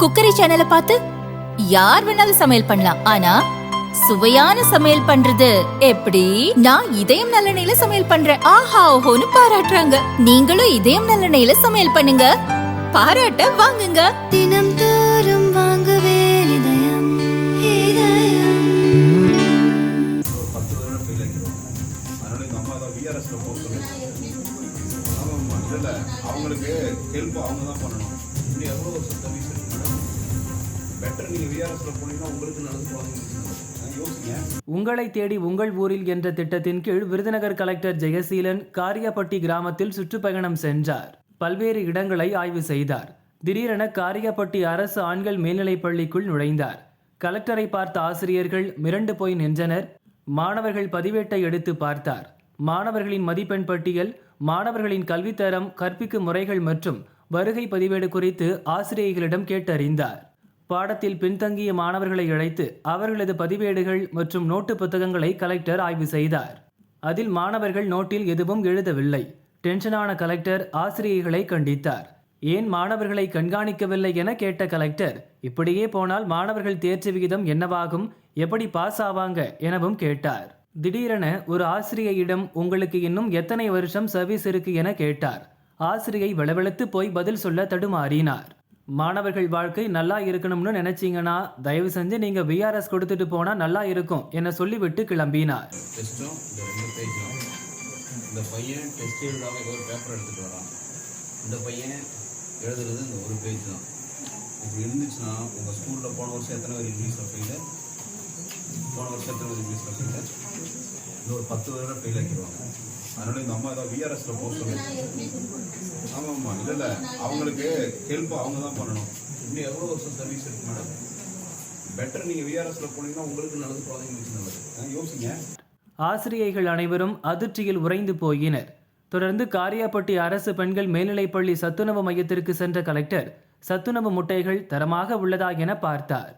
Cookery சேனலை பார்த்து யார் வேணாலும் சமையல் பண்ணலாம். ஆனா சுவையான சமையல் பண்றது எப்படி? நான் இதயம் நல்லெண்ணெயில சமையல் பண்றேன். ஆஹா ஓஹோன்னு பாராட்டுறாங்க. நீங்களும் இதயம் நல்லெண்ணெயில சமையல் பண்ணுங்க. பாராட்ட வாங்குங்க. தினம் தோறும் வாங்குவே இதயம் அவங்களுக்கு ஹெல்ப் அவங்க தான் பண்ணணும். இப்படி எவ்வளோ சர்வீஸ் பெட்டர் நீங்கள் விஆர்எஸ்ல போனீங்கன்னா உங்களுக்கு நல்லது குழந்தைங்களுக்கு உங்களை தேடி உங்கள் ஊரில் என்ற திட்டத்தின் கீழ் விருதுநகர் கலெக்டர் ஜெயசீலன் காரியப்பட்டி கிராமத்தில் சுற்றுப்பயணம் சென்றார். பல்வேறு இடங்களை ஆய்வு செய்தார். திடீரென காரியப்பட்டி அரசு ஆண்கள் மேல்நிலைப் பள்ளிக்குள் நுழைந்தார். கலெக்டரை பார்த்த ஆசிரியர்கள் மிரண்டு போய் நின்றனர். மாணவர்கள் பதிவேட்டை எடுத்து பார்த்தார். மாணவர்களின் மதிப்பெண் பட்டியல் மாணவர்களின் கல்வித்தரம் கற்பிக்கும் முறைகள் மற்றும் வருகை பதிவேடு குறித்து ஆசிரியர்களிடம் கேட்டறிந்தார். பாடத்தில் பின்தங்கிய மாணவர்களை அழைத்து அவர்களது பதிவேடுகள் மற்றும் நோட்டு புத்தகங்களை கலெக்டர் ஆய்வு செய்தார். அதில் மாணவர்கள் நோட்டில் எதுவும் எழுதவில்லை. டென்ஷனான கலெக்டர் ஆசிரியர்களை கண்டித்தார். ஏன் மாணவர்களை கண்காணிக்கவில்லை என கேட்ட கலெக்டர் இப்படியே போனால் மாணவர்கள் தேர்ச்சி விகிதம் என்னவாகும்? எப்படி பாஸ் ஆவாங்க? எனவும் கேட்டார். திடீரென ஒரு ஆசிரியையிடம் உங்களுக்கு இன்னும் எத்தனை வருஷம் சர்வீஸ் இருக்கு? என கேட்டார். ஆசிரியை வெளவெளுத்து போய் பதில் சொல்ல தடுமாறினார். மாணவர்கள் வாழ்க்கை நல்லா இருக்கணும்னு நினைச்சீங்கன்னா தயவு செஞ்சு நீங்க விஆர்எஸ் கொடுத்துட்டு போனா நல்லா இருக்கும் என சொல்லிவிட்டு கிளம்பினார். இந்த பையன் டெஸ்ட் எழுதாம ஒரு பேப்பர் எடுத்துகிட்டு வரான். இந்த பையன் எழுதுறது இந்த ஒரு பேஜ் தான். இப்படி இருந்துச்சுன்னா உங்கள் ஸ்கூலில் போன வருஷம் எத்தனை பேர் இங்கிலீஷில் ஃபெயிலு போன வருஷம் எத்தனை பேர் இங்கிலீஷில் ஃபெயிலு இன்னொரு பத்து வருடம் ஃபெயில் ஆக்கிடுவாங்க. அதனால இந்த அம்மா ஏதாவது விஆர்எஸ்ல போக சொல்லுங்க ஆமா இல்ல இல்ல. அவங்களுக்கு ஹெல்ப் அவங்க தான் பண்ணணும். இன்னும் எவ்வளவு வருஷம் சர்வீஸ் இருக்கு மேடம் பெட்டர் நீங்க விஆர்எஸ்ல போனீங்கன்னா உங்களுக்கு நல்லது குழந்தைங்களுக்கு நல்லது. யோசிங்க. ஆசிரியைகள் அனைவரும் அதிர்ச்சியில் உறைந்து போயினர். தொடர்ந்து காரியாப்பட்டி அரசு பெண்கள் மேல்நிலைப்பள்ளி சத்துணவு மையத்திற்கு சென்ற கலெக்டர் சத்துணவு முட்டைகள் தரமாக உள்ளதா என பார்த்தார்.